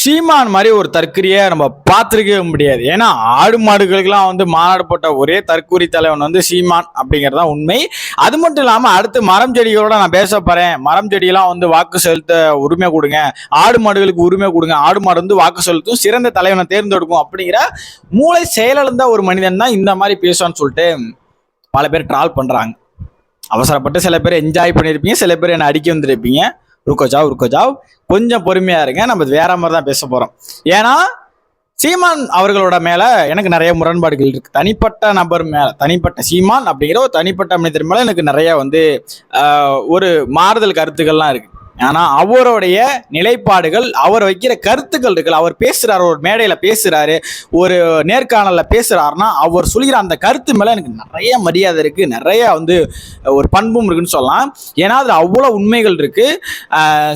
சீமான் மாதிரி ஒரு தற்கரியை நம்ம பார்த்துருக்கவே முடியாது. ஏன்னா ஆடு மாடுகளுக்கெல்லாம் வந்து மாநாடு போட்ட ஒரே தற்கூரி தலைவன் வந்து சீமான் அப்படிங்கிறது தான் உண்மை. அது மட்டும் இல்லாமல் அடுத்து மரம் செடிகளோட நான் பேச போகிறேன் மரம் செடியெல்லாம் வந்து வாக்கு செலுத்த உரிமை கொடுங்க. ஆடு மாடுகளுக்கு உரிமை கொடுங்க. ஆடு மாடு வந்து வாக்கு செலுத்தும். சிறந்த தலைவனை தேர்ந்தெடுக்கும் அப்படிங்கிற மூளை செயலிழந்த ஒரு மனிதன் தான் இந்த மாதிரி பேசுவான்னு சொல்லிட்டு பல பேர் ட்ரால் பண்ணுறாங்க அவசரப்பட்டு சில பேர் என்ஜாய் பண்ணியிருப்பீங்க சில பேர் என்னை அடிக்க வந்திருப்பீங்க. ருக்கோ ஜாவ் ருக்கோ ஜாவ். கொஞ்சம் பொறுமையா இருங்க. நம்ம வேற மாதிரி தான் பேச போறோம். ஏன்னா சீமான் அவர்களோட மேல எனக்கு நிறைய முரண்பாடுகள் இருக்கு. தனிப்பட்ட நபர் மேல தனிப்பட்ட சீமான் அப்படிங்கிற ஒரு தனிப்பட்ட மனிதர் மேல எனக்கு நிறைய வந்து ஒரு மாறுதல் கருத்துக்கள்லாம் இருக்கு. ஆனால் அவருடைய நிலைப்பாடுகள் அவர் வைக்கிற கருத்துக்கள் இருக்குல்ல அவர் பேசுகிறார் ஒரு மேடையில் பேசுகிறாரு ஒரு நேர்காணலில் பேசுகிறாருன்னா அவர் சொல்லிக்கிற அந்த கருத்து மேலே எனக்கு நிறைய மரியாதை இருக்குது நிறைய வந்து ஒரு பண்பும் இருக்குன்னு சொல்லலாம். ஏன்னா அதில் அவ்வளோ உண்மைகள் இருக்குது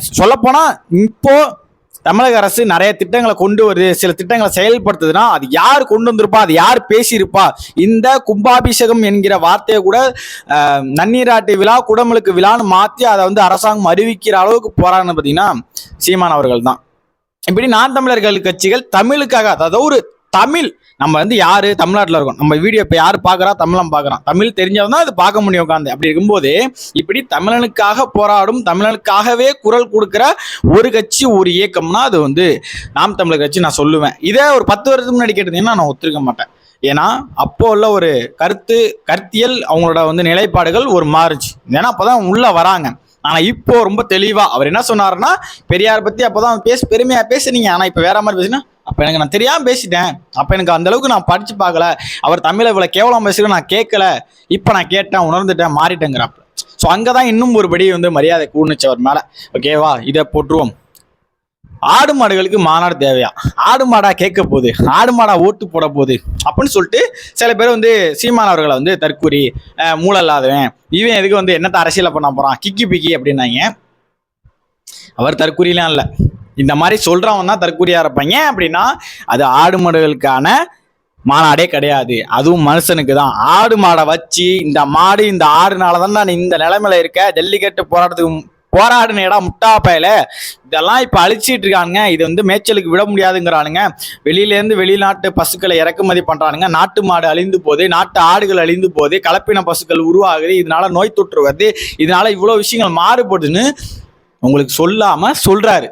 சொல்லப்போனால் இப்போது தமிழக அரசு நிறைய திட்டங்களை கொண்டு வருது. சில திட்டங்களை செயல்படுத்துதுன்னா அது யார் கொண்டு வந்திருப்பா? அது யார் பேசியிருப்பா? இந்த கும்பாபிஷேகம் என்கிற வார்த்தையை கூட நன்னீராட்டு விழா குடமுழுக்கு விழான்னு மாற்றி அதை வந்து அரசாங்கம் அறிவிக்கிற அளவுக்கு போறான்னு பார்த்தீங்கன்னா சீமான் அவர்கள் தான். இப்படி நான் தமிழர்கள் கட்சிகள் தமிழுக்காக அதாவது ஒரு தமிழ் நம்ம வந்து யாரு? தமிழ்நாட்டில் இருக்கோம். நம்ம வீடியோ இப்போ யார் பார்க்குறா தமிழன் பார்க்குறான் தமிழ் தெரிஞ்சவன் தான் அது பார்க்க முடியும் உட்காந்து அப்படி இருக்கும்போது இப்படி தமிழனுக்காக போராடும் தமிழனுக்காகவே குரல் கொடுக்குற ஒரு கட்சி ஒரு இயக்கம்னா அது வந்து நாம் தமிழர் கட்சி நான் சொல்லுவேன். இதே ஒரு பத்து வருஷத்துக்கு முன்னாடி கேட்டதுன்னா நான் ஒத்துருக்க மாட்டேன். ஏன்னா அப்போ உள்ள ஒரு கருத்து கருத்தியல் அவங்களோட வந்து நிலைப்பாடுகள் ஒரு மாறுச்சு. ஏன்னா அப்போதான் உள்ள வராங்க. ஆனா இப்போ ரொம்ப தெளிவா அவர் என்ன சொன்னாருன்னா பெரியார் பத்தி அப்பதான் பேச பெருமையா பேசுனீங்க. ஆனா இப்ப வேற மாதிரி பேசுனா அப்ப எனக்கு நான் தெரியாம பேசிட்டேன். அப்ப எனக்கு அந்த அளவுக்கு நான் படிச்சு பார்க்கல. அவர் தமிழை இவ்வளவு கேவலம் பேசுகிற நான் கேட்கல. இப்ப நான் கேட்டேன் உணர்ந்துட்டேன் மாறிட்டேங்கிறப்ப ஸோ அங்கதான் இன்னும் ஒருபடி வந்து மரியாதை கூடுனுச்சு அவர் மேல. ஓகேவா இதை போட்டுருவோம் ஆடு மாடுகளுக்கு மாநாடு தேவையா? ஆடு மாடா கேட்க போகுது. ஆடு மாடா ஓட்டு போட போகுது. அப்படின்னு சொல்லிட்டு சில பேர் வந்து சீமான் அவர்களை வந்து தற்கூரி மூளை இல்லாதவன் இவன் எதுக்கு வந்து என்னத்த அரசியலை பண்ண போறான்? கிக்கி பிக்கி அப்படின்னாங்க. அவர் தற்கூரிலாம் இல்லை. இந்த மாதிரி சொல்றவன் தான் தற்கூரியா இருப்பாங்க. அப்படின்னா அது ஆடு மாடுகளுக்கான மாநாடே கிடையாது. அதுவும் மனுஷனுக்கு தான். ஆடு மாடை வச்சு இந்த மாடு இந்த ஆடுனால தான் நான் இந்த நிலைமையில இருக்க. ஜல்லிக்கட்டு போராட்டத்துக்கு போராடினேடா முட்டா பயல இதெல்லாம் இப்போ அழிச்சிட்டு இருக்கானுங்க. இது வந்து மேய்ச்சலுக்கு விட முடியாதுங்கிறானுங்க. வெளியிலேருந்து வெளிநாட்டு பசுக்களை இறக்குமதி பண்ணுறானுங்க நாட்டு மாடு அழிந்து போகுது. நாட்டு ஆடுகள் அழிந்து போகுது. கலப்பின பசுக்கள் உருவாகுது. இதனால நோய் தொற்று வருது. இதனால இவ்வளோ விஷயங்கள் மாறுபடுதுன்னு உங்களுக்கு சொல்லாமல் சொல்கிறாரு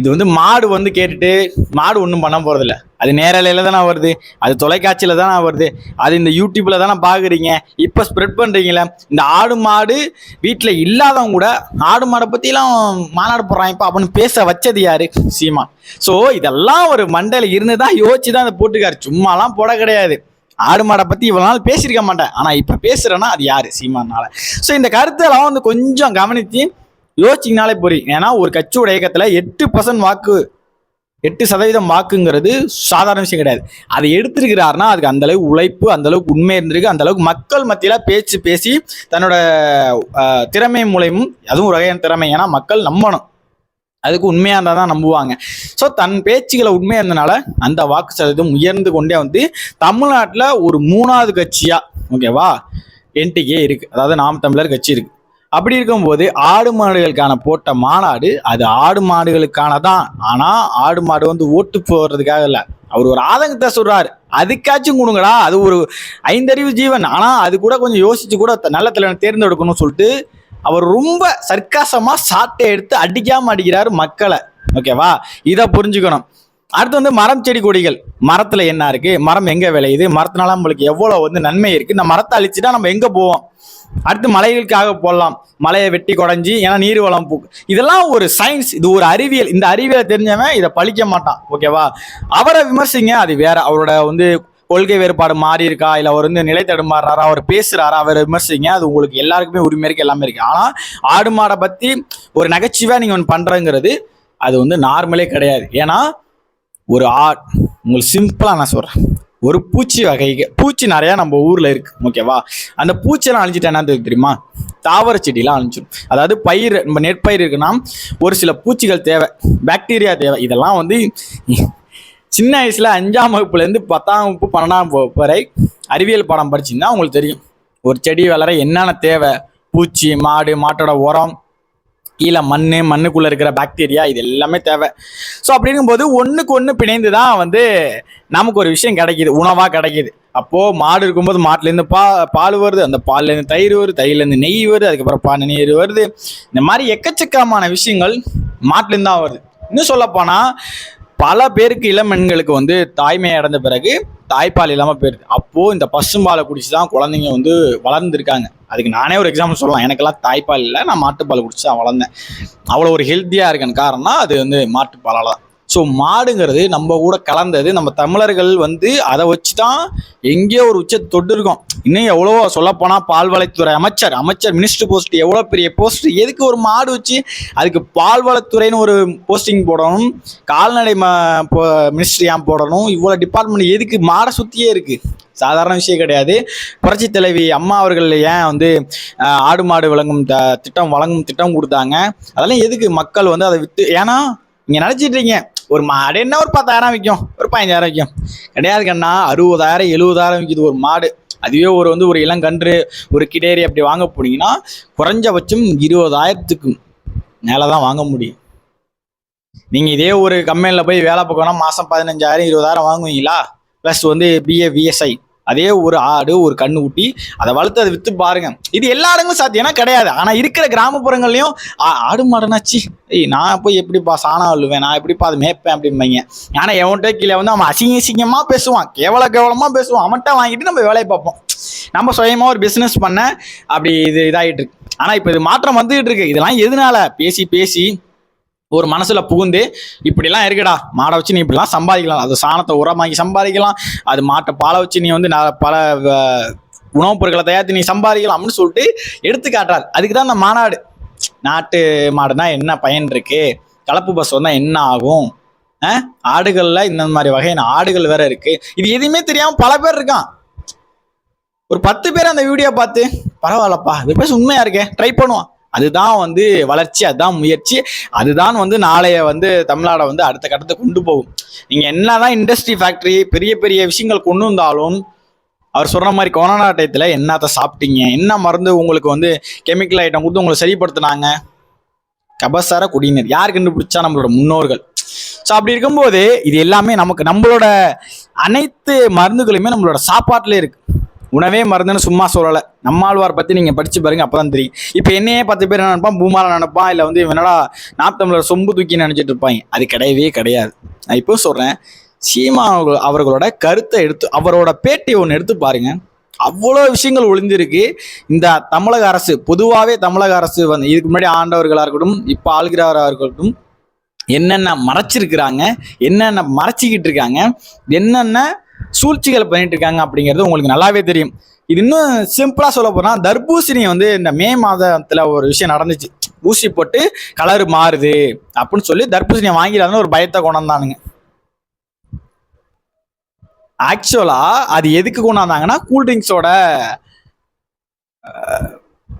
இது வந்து மாடு வந்து கேட்டுட்டு மாடு ஒன்றும் பண்ண போகிறதில்ல அது நேரலையில் தானே வருது அது தொலைக்காட்சியில் தானே வருது அது இந்த யூடியூப்பில் தானே பார்க்குறீங்க இப்போ ஸ்ப்ரெட் பண்ணுறீங்களே இந்த ஆடு மாடு வீட்டில் இல்லாதவங்க கூட ஆடு மாடை பற்றிலாம் மாநாடு போடுறான் இப்போ அப்படின்னு பேச வச்சது யாரு? சீமா ஸோ இதெல்லாம் ஒரு மண்டையில் இருந்து தான் யோசிச்சு தான் அதை போட்டுக்காரு சும்மாலாம் போட கிடையாது. ஆடு மாடை பற்றி இவ்வளோ நாள் பேசியிருக்க மாட்டேன். ஆனால் இப்போ பேசுகிறேன்னா அது யார்? சீமானால ஸோ இந்த கருத்தெல்லாம் வந்து கொஞ்சம் கவனித்து யோசிச்சிங்கனாலே புரியும். ஏன்னா ஒரு கட்சியோட இயக்கத்தில் எட்டு பர்சன்ட் வாக்கு எட்டு சதவீதம் வாக்குங்கிறது சாதாரண விஷயம் கிடையாது. அதை எடுத்திருக்கிறாருன்னா அதுக்கு அந்த அளவுக்கு உழைப்பு அந்த அளவுக்கு உண்மை இருந்திருக்கு. அந்த அளவுக்கு மக்கள் மத்தியில பேச்சு பேசி தன்னோட திறமை மூலயமும் அதுவும் ஒரு வகையான திறமை. ஏன்னா மக்கள் நம்பணும். அதுக்கு உண்மையாக இருந்தால் தான் நம்புவாங்க. ஸோ தன் பேச்சுகளை உண்மையாக இருந்தனால அந்த வாக்கு சதவீதம் உயர்ந்து கொண்டே வந்து தமிழ்நாட்டில் ஒரு மூணாவது கட்சியா ஓகேவா என்டிகே இருக்கு. அதாவது நாம் தமிழர் கட்சி இருக்கு. அப்படி இருக்கும்போது ஆடு மாடுகளுக்கான போட்ட மாநாடு அது ஆடு மாடுகளுக்கான தான் ஆனால் ஆடு மாடு வந்து ஓட்டு போடுறதுக்காக இல்லை. அவர் ஒரு ஆதங்கத்தை சொல்கிறார் அதுக்காச்சும் கொடுங்கடா. அது ஒரு ஐந்தறிவு ஜீவன். ஆனால் அது கூட கொஞ்சம் யோசிச்சு கூட நல்ல தலைவன் தேர்ந்தெடுக்கணும்னு சொல்லிட்டு அவர் ரொம்ப சர்க்காசமாக சாட்டை எடுத்து அடிக்காமல் அடிக்கிறார் மக்களை. ஓகேவா இதை புரிஞ்சுக்கணும். அடுத்து வந்து மரம் செடி கொடிகள். மரத்தில் என்ன இருக்குது மரம் எங்கே விளையுது? மரத்தினால நம்மளுக்கு எவ்வளோ வந்து நன்மை இருக்குது இந்த மரத்தை அழிச்சுட்டா நம்ம எங்கே போவோம்? அடுத்து மலைகளுக்காக போடலாம். மலையை வெட்டி குடஞ்சி ஏன்னா நீர் வளம் பூ இதெல்லாம் ஒரு சயின்ஸ் இது ஒரு அறிவியல். இந்த அறிவியலை தெரிஞ்சவன் இதை பழிக்க மாட்டான் ஓகேவா அவரை விமர்சிங்க அது வேற. அவரோட வந்து கொள்கை வேறுபாடு மாறி இருக்கா? இல்லை அவர் வந்து நிலை தடுமாறுறாரா அவர் பேசுறாரா? அவரை விமர்சிங்க. அது உங்களுக்கு எல்லாருக்குமே உரிமை இருக்கு எல்லாமே இருக்கு. ஆனா ஆடு மாடை பத்தி ஒரு நகைச்சுவை நீங்க ஒன்று பண்றங்கிறது அது வந்து நார்மலே கிடையாது. ஏன்னா ஒரு ஆட் உங்களுக்கு சிம்பிளா நான் சொல்றேன். ஒரு பூச்சி வகைக்கு பூச்சி நிறையா நம்ம ஊரில் இருக்கு ஓகேவா? அந்த பூச்சியெல்லாம் அழிஞ்சிட்டா என்ன தெரியும்? தெரியுமா? தாவர செடியெலாம் அழிஞ்சிடும் அதாவது பயிர் நம்ம நெற்பயிர் இருக்குன்னா ஒரு சில பூச்சிகள் தேவை பாக்டீரியா தேவை. இதெல்லாம் வந்து சின்ன வயசில் அஞ்சாம் வகுப்புலேருந்து பத்தாம் வகுப்பு பன்னெண்டாம் வகுப்பு வரை அறிவியல் பாடம் படிச்சீங்கன்னா உங்களுக்கு தெரியும். ஒரு செடி வளர என்னென்ன தேவை? பூச்சி மாடு மாட்டோட உரம் கீழே மண் மண்ணுக்குள்ளே இருக்கிற பாக்டீரியா இது எல்லாமே தேவை. ஸோ அப்படிங்கும்போது ஒன்றுக்கு ஒன்று பிணைந்து தான் வந்து நமக்கு ஒரு விஷயம் கிடைக்கிது உணவாக கிடைக்கிது. அப்போது மாடு இருக்கும்போது மாட்டுலேருந்து பா பால் வருது அந்த பால்லேருந்து தயிர் வருது தயிர்லேருந்து நெய் வருது அதுக்கப்புறம் பால் நீர் வருது. இந்த மாதிரி எக்கச்சக்கமான விஷயங்கள் மாட்டுலேருந்து தான் வருது. இன்னும் சொல்லப்போனால் பல பேருக்கு இளம்பெண்களுக்கு வந்து தாய்மை அடைந்த பிறகு தாய்ப்பால் இல்லாமல் போயிடுது அப்போது இந்த பசும்பாலை குடிச்சு தான் குழந்தைங்க வந்து வளர்ந்துருக்காங்க. அதுக்கு நானே ஒரு எக்ஸாம்பிள் சொல்லலாம். எனக்கெல்லாம் தாய்ப்பால் இல்லை. நான் மாட்டுப்பால் குடிச்சு தான் வளர்ந்தேன். அவ்வளோ ஒரு ஹெல்த்தியாக இருக்கேன்னு காரணம் அது வந்து மாட்டுப்பாலால் தான் ஸோ மாடுங்கிறது நம்ம கூட கலந்தது நம்ம தமிழர்கள் வந்து அதை வச்சு தான் எங்கேயோ ஒரு உச்சத்தை தொட்டு இருக்கோம். இன்னும் எவ்வளோ சொல்லப்போனால் பால்வளத்துறை அமைச்சர் அமைச்சர் மினிஸ்டர் போஸ்ட் எவ்வளோ பெரிய போஸ்ட் எதுக்கு ஒரு மாடு வச்சு அதுக்கு பால்வளத்துறைன்னு ஒரு போஸ்டிங் போடணும் கால்நடை ம மினிஸ்ட்ரி ஏன் போடணும் இவ்வளோ டிபார்ட்மெண்ட் எதுக்கு மாடை சுற்றியே இருக்குது சாதாரண விஷயம் கிடையாது. புரட்சி தலைவி அம்மா அவர்கள் ஏன் வந்து ஆடு மாடு வழங்கும் த திட்டம் வழங்கும் திட்டம் கொடுத்தாங்க. அதெல்லாம் எதுக்கு மக்கள் வந்து அதை விற்று ஏன்னா நீங்கள் நினச்சிட்டு இருக்கீங்க. ஒரு மாடு என்ன ஒரு பத்தாயிரம் விற்கும் ஒரு பதினஞ்சாயிரம் விற்கும் கிடையாது கண்ணா அறுபதாயிரம் எழுபதாயிரம் விற்கிது ஒரு மாடு. அதுவே ஒரு வந்து ஒரு இளங்கன்று ஒரு கிடேரி அப்படி வாங்க போனீங்கன்னா குறைஞ்சபட்சம் இருபதாயிரத்துக்கு மேலே தான் வாங்க முடியும். நீங்கள் இதே ஒரு கம்பெனியில் போய் வேலை பார்க்கணும் மாதம் பதினஞ்சாயிரம் இருபதாயிரம் வாங்குவீங்களா? ப்ளஸ் வந்து பிஏ விஎஸ்ஐ அதே ஒரு ஆடு ஒரு கண்ணு ஊட்டி அதை வளர்த்து அதை விற்று பாருங்க. இது எல்லா இடங்களும் சாத்தியம்னா கிடையாது. ஆனால் இருக்கிற கிராமப்புறங்கள்லையும் ஆடு மாடுனாச்சு ஏய் நான் போய் எப்படிப்பா சாணம் அழுவேன் நான் எப்படிப்பா அதை மேய்ப்பேன்? அப்படிம்பாங்க. ஆனால் எவன்கிட்ட கீழே வந்து அவன் அசிங்க அசிங்கமாக பேசுவான். கேவல கேவலமாக பேசுவான். அவன்கிட்ட வாங்கிட்டு நம்ம வேலையை பார்ப்போம். நம்ம சுயமாக ஒரு பிஸ்னஸ் பண்ண அப்படி இது இதாகிட்டு இருக்கு. ஆனால் இப்போ இது மாற்றம் வந்துகிட்டு இருக்கு. இதெல்லாம் எதனால? பேசி பேசி ஒரு மனசுல புகுந்து இப்படிலாம் இருக்குடா மாடை வச்சு நீ இப்படிலாம் சம்பாதிக்கலாம். அது சாணத்தை உரமாக்கி சம்பாதிக்கலாம். அது மாட்டை பாலை வச்சு நீ வந்து நான் பல வ- உணவுப் பொருட்களை தயாரித்து நீ சம்பாதிக்கலாம். அப்படின்னு சொல்லிட்டு எடுத்து காட்டுறாரு அதுக்கு தான் அந்த மாநாடு. நாட்டு மாடுனா என்ன பயன் இருக்கு? கலப்பு பஸ் வந்தால் என்ன ஆகும்? அஹ்? ஆடுகள்ல இந்த மாதிரி வகையான ஆடுகள் வேற இருக்கு. இது எதுவுமே தெரியாம பல பேர் இருக்கான். ஒரு பத்து பேர் அந்த வீடியோ பார்த்து பரவாயில்லப்பா இது பேச உண்மையா இருக்கே ட்ரை பண்ணுவான். அதுதான் வந்து வளர்ச்சி அதுதான் முயற்சி. அதுதான் வந்து நாளைய வந்து தமிழ்நாடை வந்து அடுத்த கட்டத்தை கொண்டு போகும். நீங்க என்னதான் இண்டஸ்ட்ரி ஃபேக்டரி பெரிய பெரிய விஷயங்கள் கொண்டு வந்தாலும் அவர் சொன்ன மாதிரி கொரோனா டயத்தில் என்னத்தை சாப்பிட்டீங்க? என்ன மருந்து உங்களுக்கு வந்து கெமிக்கல் ஐட்டம் கொடுத்து உங்களை சரிப்படுத்தினாங்க? கபசார குடிநீர். யார் கண்டுபிடிச்சா நம்மளோட முன்னோர்கள்? ஸோ அப்படி இருக்கும்போது இது எல்லாமே நமக்கு நம்மளோட அனைத்து மருந்துகளுமே நம்மளோட சாப்பாட்டிலே இருக்கு. உணவே மருந்துன்னு சும்மா சொல்லலை. நம்மாழ்வார் பற்றி நீங்கள் படித்து பாருங்கள் அப்போ தான் தெரியும். இப்போ என்னையே பத்து பேர் என்ன நினைப்பான்? பூமாலை நினைப்பான்? இல்லை வந்து என்னடா நாப்தமிழர் சொம்பு தூக்கி நினச்சிட்டு இருப்பாங்க. அது கிடையவே கிடையாது. நான் இப்போ சொல்கிறேன் சீமா அவர்களோட கருத்தை எடுத்து அவரோட பேட்டி ஒன்று எடுத்து பாருங்கள் அவ்வளோ விஷயங்கள் ஒளிந்திருக்கு. இந்த தமிழக அரசு பொதுவாகவே தமிழக அரசு வந்து இதுக்கு முன்னாடி ஆண்டவர்களாக இருக்கட்டும் இப்போ ஆளுகிறவராக இருக்கட்டும் என்னென்ன மறைச்சிருக்கிறாங்க என்னென்ன மறைச்சிக்கிட்டு இருக்காங்க என்னென்ன சூழ்ச்சிகள் பண்ணிட்டு இருக்காங்க அப்படிங்கிறது உங்களுக்கு நல்லாவே தெரியும். இது இன்னும் சிம்பிளாக சொல்ல போனால் தர்பூசணி வந்து இந்த மே மாதத்தில் ஒரு விஷயம் நடந்துச்சு. ஊசி போட்டு கலர் மாறுது அப்படின்னு சொல்லி தர்பூசணியை வாங்கிடாதுன்னு ஒரு பயத்தை கொண்டாந்தானுங்க. ஆக்சுவலாக அது எதுக்கு கொண்டாந்தாங்கன்னா கூல்ட்ரிங்க்ஸோட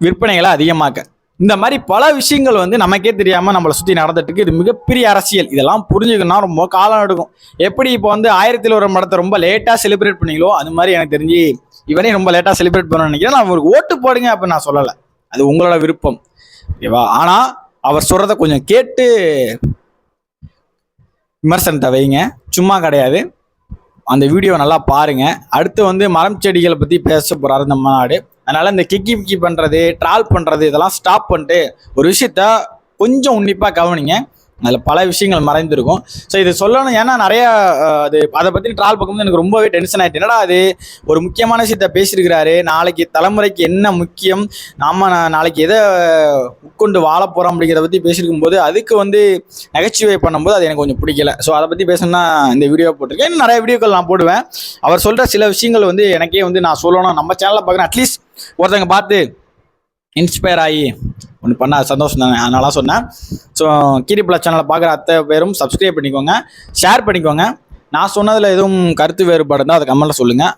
விற்பனைகளை அதிகமாக்க. இந்த மாதிரி பல விஷயங்கள் வந்து நமக்கே தெரியாம நம்மளை சுத்தி நடந்துட்டு இது மிகப்பெரிய அரசியல். இதெல்லாம் புரிஞ்சுக்கணும்னா ரொம்ப காலம் எடுக்கும். எப்படி இப்போ வந்து ஆயிரத்தில் ஒரு மடத்தை ரொம்ப லேட்டா செலிப்ரேட் பண்ணீங்களோ அது மாதிரி எனக்கு தெரிஞ்சு இவரையும் ரொம்ப லேட்டா செலிப்ரேட் பண்ணணும்னு நினைக்கிறேன். நான் அவருக்கு ஓட்டு போடுங்க அப்படின்னு நான் சொல்லலை. அது உங்களோட விருப்பம். ஓகேவா? ஆனா அவர் சொல்கிறத கொஞ்சம் கேட்டு விமர்சனத்தை வைங்க. சும்மா கிடையாது. அந்த வீடியோ நல்லா பாருங்க. அடுத்து வந்து மரம் செடிகளை பத்தி பேச போறாரு நம்ம நாடு. அதனால இந்த கிக்கி பிக்கி பண்றது ட்ரால் பண்றது இதெல்லாம் ஸ்டாப் பண்ணிட்டு ஒரு விஷயத்த கொஞ்சம் உன்னிப்பா கவனிங்க. அதில் பல விஷயங்கள் மறைந்திருக்கும். ஸோ இது சொல்லணும். ஏன்னா நிறையா அது அதை பற்றி ட்ரால் பார்க்கும்போது எனக்கு ரொம்பவே டென்ஷன் ஆகிட்டு என்னடா அது? ஒரு முக்கியமான விஷயத்த பேசியிருக்கிறாரு. நாளைக்கு தலைமுறைக்கு என்ன முக்கியம்? நாம் நாளைக்கு எதை உட்கொண்டு வாழ போகிறோம் அப்படிங்கிறத பற்றி பேசியிருக்கும் போது அதுக்கு வந்து நகைச்சுவை பண்ணும்போது அது எனக்கு கொஞ்சம் பிடிக்கல. ஸோ அதை பற்றி பேசணும்னா இந்த வீடியோ போட்டிருக்கேன். இன்னும் நிறைய வீடியோக்கள் நான் போடுவேன். அவர் சொல்கிற சில விஷயங்கள் வந்து எனக்கே வந்து நான் சொல்லணும். நம்ம சேனலில் பார்க்குறேன் அட்லீஸ்ட் ஒருத்தங்க பார்த்து இன்ஸ்பயர் ஆகி ஒன்று பண்ண சந்தோஷம் தானே. அதனால சொன்னேன். ஸோ கீரிப்பிள்ளை சேனலை பார்க்குற அத்தனை பேரும் சப்ஸ்கிரைப் பண்ணிக்கோங்க. ஷேர் பண்ணிக்கோங்க. நான் சொன்னதில் எதுவும் கருத்து வேறுபாடு இருந்தால் அதை கமெண்ட்டில் சொல்லுங்கள்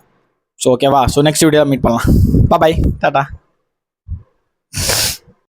ஸோ ஓகேவா ஸோ நெக்ஸ்ட் வீடியோ மீட் பண்ணலாம். பாய் டாட்டா